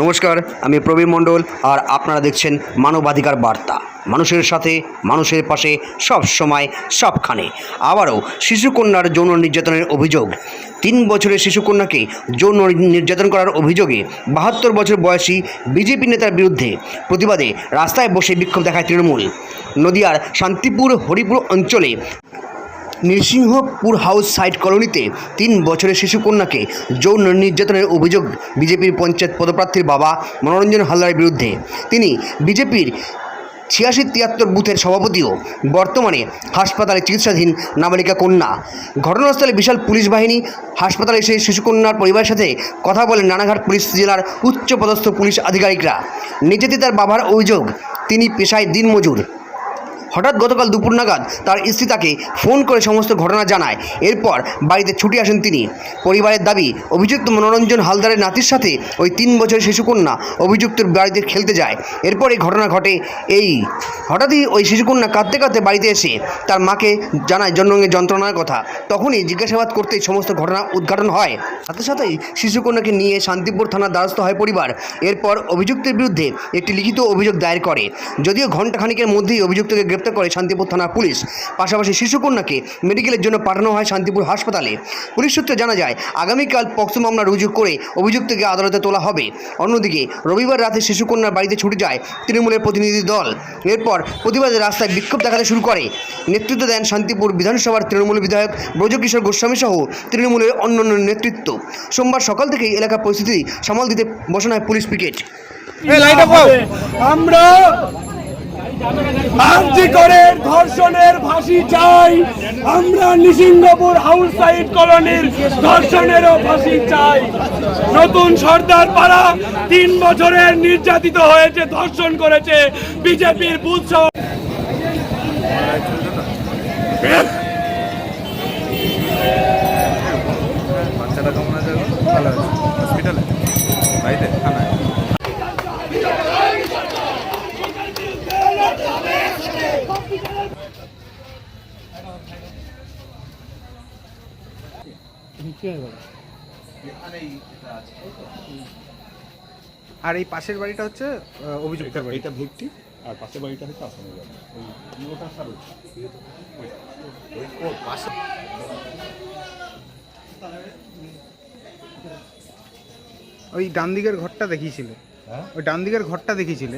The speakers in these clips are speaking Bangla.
নমস্কার, আমি প্রবীণ মণ্ডল আর আপনারা দেখছেন মানবাধিকার বার্তা। মানুষের সাথে, মানুষের পাশে, সব সময়, সবখানে। আবারও শিশুকন্যার যৌন নির্যাতনের অভিযোগ। তিন বছরের শিশুকন্যাকে যৌন নির্যাতন করার অভিযোগে বাহাত্তর বছর বয়সী বিজেপি নেতার বিরুদ্ধে প্রতিবাদে রাস্তায় বসে বিক্ষোভ দেখায় তৃণমূল। নদিয়ার শান্তিপুর, হরিপুর অঞ্চলে নৃসিংহপুর হাউস সাইট কলোনিতে তিন বছরের শিশুকন্যাকে যৌন নির্যাতনের অভিযোগ বিজেপির পঞ্চায়েত পদপ্রার্থীর বাবা মনোরঞ্জন হালদারের বিরুদ্ধে। তিনি বিজেপির ছিয়াশি তিয়াত্তর বুথের সভাপতিও, বর্তমানে হাসপাতালে চিকিৎসাধীন নাবালিকা কন্যা। ঘটনাস্থলে বিশাল পুলিশ বাহিনী হাসপাতালে এসে শিশুকন্যার পরিবারের সাথে কথা বলেন নানাঘাট পুলিশ জেলার উচ্চপদস্থ পুলিশ আধিকারিকরা। নির্যাতিতার বাবার অভিযোগ, তিনি পেশায় দিনমজুর। হঠাৎ গতকাল দুপুর নাগাদ তার স্ত্রী তাকে ফোন করে সমস্ত ঘটনা জানায়। এরপর বাড়িতে ছুটি আসেন তিনি। পরিবারের দাবি, অভিযুক্ত মনোরঞ্জন হালদারের নাতির সাথে ওই তিন বছরের শিশুকন্যা অভিযুক্তের বাড়িতে খেলতে যায়। এরপর এই ঘটনা ঘটে এই হঠাৎই ওই শিশুকন্যা কাঁদতে কাঁদতে বাড়িতে এসে তার মাকে জানায় জন্মঙ্গের যন্ত্রণার কথা। তখনই জিজ্ঞাসাবাদ করতেই সমস্ত ঘটনা উদ্ঘাটন হয়। সাথে সাথেই শিশুকন্যাকে নিয়ে শান্তিপুর থানার দ্বারস্থ হয় পরিবার। এরপর অভিযুক্তের বিরুদ্ধে একটি লিখিত অভিযোগ দায়ের করে। যদিও ঘণ্টাখানিকের মধ্যেই অভিযুক্তকে গ্রেপ্তার করে শান্তিপুর থানা পুলিশ। পাশাপাশি শিশুকন্যাকে মেডিকেলের জন্য পাঠানো হয় শান্তিপুর হাসপাতালে। পুলিশ সূত্রে জানা যায় আগামীকাল পক্সো মামলা রুজু করে অভিযুক্তকে আদালতে তোলা হবে। অন্যদিকে রবিবার রাতে শিশুকন্যার বাড়িতে ছুটে যায় তৃণমূলের প্রতিনিধি দল। এরপর প্রতিবাদে রাস্তায় বিক্ষোভ দেখাতে শুরু করে। নেতৃত্ব দেন শান্তিপুর বিধানসভার তৃণমূল বিধায়ক ব্রজকিশোর গোস্বামী সহ তৃণমূলের অন্যান্য নেতৃত্ব। সোমবার সকাল থেকেই এলাকার পরিস্থিতি সামাল দিতে বসানো হয় পুলিশ পিকেট। আমরা আর্জি করে ধর্ষণের ফাঁসি চাই। আমরা নিসিংহপুর হাউস সাইড কলোনির ধর্ষণেরও ফাঁসি চাই। নতুন সর্দার পাড়া তিন বছরের নির্যাতিত হয়েছে, ধর্ষণ করেছে বিজেপির বুথ বাচ্চাটা আর এই পাশের বাড়িটা হচ্ছে অভিযুক্তের বাড়ি। এটা ভিক্টি আর পাশের বাড়িটা হচ্ছে আসামের বাড়ি। ওই ওই ডান দিকের ঘরটা দেখিয়েছিল। ওই ডান দিকের ঘরটা দেখিয়েছিল।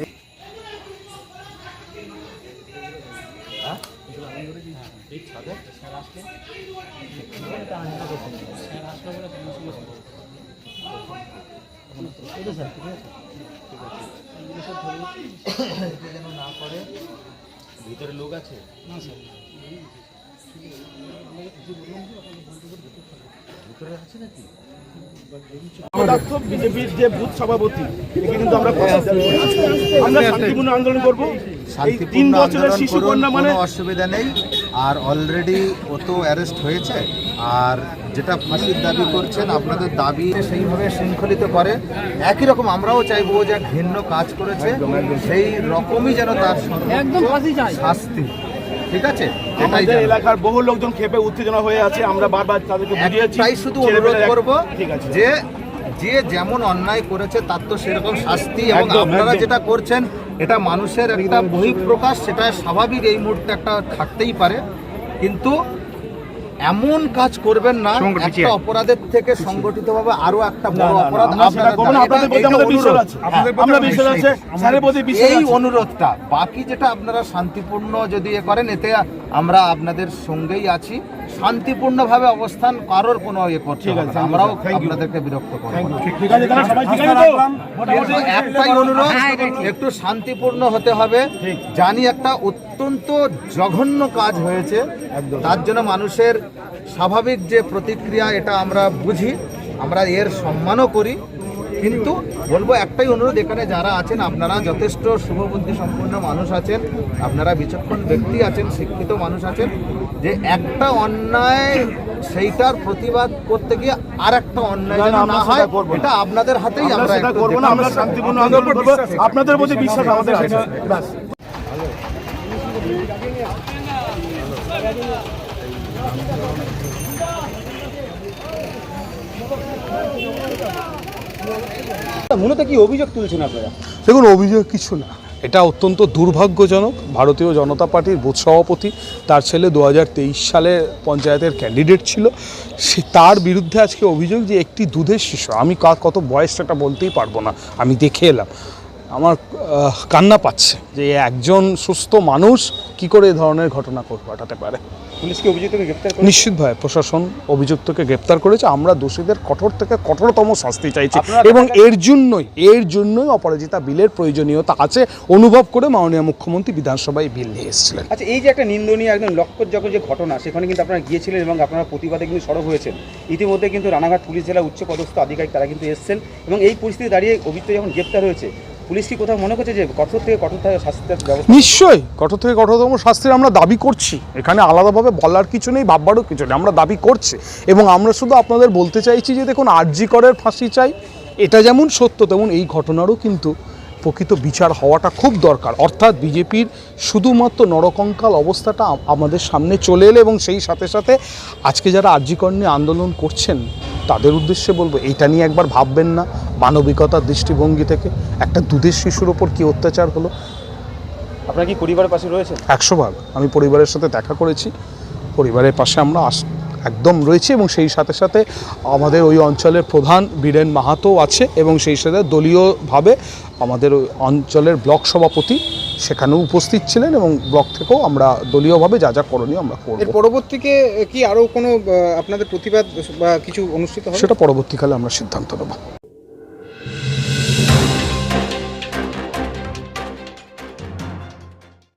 পদার্থ বিজেপির যে বুথ সভাপতি একে কিন্তু আমরা আমরা শান্তিপূর্ণ আন্দোলন করব। এই তিন বছরের শিশু কন্যা মানে অসুবিধা নেই। আর অলরেডি ও তো অ্যারেস্ট হয়েছে। আর যেটা ফাঁসির দাবি করছেন আপনাদের দাবি সেইভাবে শৃঙ্খলিত করে। একই রকম আমরাও চাইব যে ঘৃণ্য কাজ করেছে। সেই রকমই যেন তার শাস্তি। ঠিক আছে? এটাই এলাকার বহু লোকজন খেপে উত্তেজনা হয়ে আছে। আমরা বারবার তাদেরকে বুঝিয়েছি একটাই শুধু অনুরোধ করব যে যে যেমন অন্যায় করেছে তার তো সেরকম শাস্তি এবং আপনারা যেটা করছেন এটা মানুষের একটা বহিঃপ্রকাশ সেটা স্বাভাবিক এই মুহূর্তে একটা থাকতেই পারে। কিন্তু এমন কাজ করবেন না একটা অপরাধের থেকে সংগঠিতভাবে আরও একটা বড় অপরাধ এই অনুরোধটা বাকি যেটা আপনারা শান্তিপূর্ণ যদি এ করেন এতে আমরা আপনাদের সঙ্গেই আছি। শান্তিপূর্ণভাবে অবস্থান কারোর কোনো ইয়ে you, আমরাও. আপনাদেরকে বিরক্ত করব একটাই অনুরোধ একটু শান্তিপূর্ণ হতে হবে। জানি একটা অত্যন্ত জঘন্য কাজ হয়েছে। তার জন্য মানুষের স্বাভাবিক যে প্রতিক্রিয়া এটা আমরা বুঝি আমরা এর সম্মানও করি। কিন্তু বলব একটাই অনুরোধ এখানে যারা আছেন আপনারা যথেষ্ট শুভবুদ্ধি সম্পন্ন মানুষ আছেন আপনারা বিচক্ষণ ব্যক্তি আছেন শিক্ষিত মানুষ আছেন। যে একটা অন্যায় সেইটার প্রতিবাদ করতে গিয়ে আর একটা অন্যায় না, হয় সেটা। এটা আপনাদের হাতেই আমরা সেটা করব না আমরা শান্তিপূর্ণ আন্দোলন করব। আপনাদের প্রতি বিশ্বাস আমাদের ব্যাস। মূলত কি অভিযোগ তুলছেন আপনারা? দেখুন অভিযোগ কিছু না। এটা অত্যন্ত দুর্ভাগ্যজনক। ভারতীয় জনতা পার্টির বুথ সভাপতি, তার ছেলে দু হাজার তেইশ সালে পঞ্চায়েতের ক্যান্ডিডেট ছিল। সে তার বিরুদ্ধে আজকে অভিযোগ যে একটি দুধের শিশু। আমি কত বয়স সেটা বলতেই পারব না। আমি দেখে এলাম। আমার কান্না পাচ্ছে যে একজন সুস্থ মানুষ কি করে এই ধরনের ঘটনা ঘট- ঘটাতে পারে। পুলিশ কি অভিযুক্তকে গ্রেপ্তার নিশ্চিতভাবে প্রশাসন অভিযুক্তকে গ্রেপ্তার করেছে। আমরা দোষীদের কঠোর থেকে কঠোরতম শাস্তি চাইছি এবং এর জন্যই এর জন্যই অপরাজিতা বিলের প্রয়োজনীয়তা আছে অনুভব করে মাননীয় মুখ্যমন্ত্রী বিধানসভায় বিল নিয়ে এসেছিলেন। আচ্ছা এই যে একটা নিন্দনীয় একদম লক্ষ্যযোগ্য যে ঘটনা সেখানে কিন্তু আপনারা গিয়েছিলেন এবং আপনারা প্রতিবাদে কিন্তু সরব হয়েছেন। ইতিমধ্যে কিন্তু রানাঘাট পুলিশ জেলা উচ্চ পদস্থ আধিকারিক তারা কিন্তু এসেছেন এবং এই পরিস্থিতি দাঁড়িয়ে অভিযুক্ত যখন গ্রেপ্তার হয়েছে পুলিশ কি কোথাও মনে করছে যে কঠোর থেকে কঠোর শাস্তির ব্যবস্থা? নিশ্চয়ই, কঠোর থেকে কঠোরতম শাস্তির আমরা দাবি করছি। এখানে আলাদাভাবে বলার কিছু নেই, ভাববারও কিছু নেই, আমরা দাবি করছি। এবং আমরা শুধু আপনাদের বলতে চাইছি যে দেখুন, আরজি করের ফাঁসি চাই, এটা যেমন সত্য, তেমন এই ঘটনারও কিন্তু প্রকৃত বিচার হওয়াটা খুব দরকার। অর্থাৎ বিজেপির শুধুমাত্র নরকঙ্কাল অবস্থাটা আমাদের সামনে চলে এলো এবং সেই সাথে সাথে আজকে যারা আরজিকর নিয়ে আন্দোলন করছেন তাদের উদ্দেশ্যে বলব এইটা নিয়ে একবার ভাববেন না। মানবিকতার দৃষ্টিভঙ্গি থেকে একটা দুধের শিশুর ওপর কী অত্যাচার হলো? আপনার কি পরিবারের পাশে রয়েছে একশো ভাগ। আমি পরিবারের সাথে দেখা করেছি। পরিবারের পাশে আমরা আস- একদম রয়েছি এবং সেই সাথে সাথে আমাদের ওই অঞ্চলের প্রধান বীরেন মাহাতো আছে এবং সেই সাথে দলীয়ভাবে আমাদের ওই অঞ্চলের ব্লক সভাপতি সেখানেও উপস্থিত ছিলেন এবং ব্লক থেকেও আমরা দলীয়ভাবে যা যা করণীয় আমরা করব। এর পরবর্তীকে কি আরও কোনো আপনাদের প্রতিবাদ বা কিছু অনুষ্ঠিত হবে? সেটা পরবর্তীকালে আমরা সিদ্ধান্ত নেব।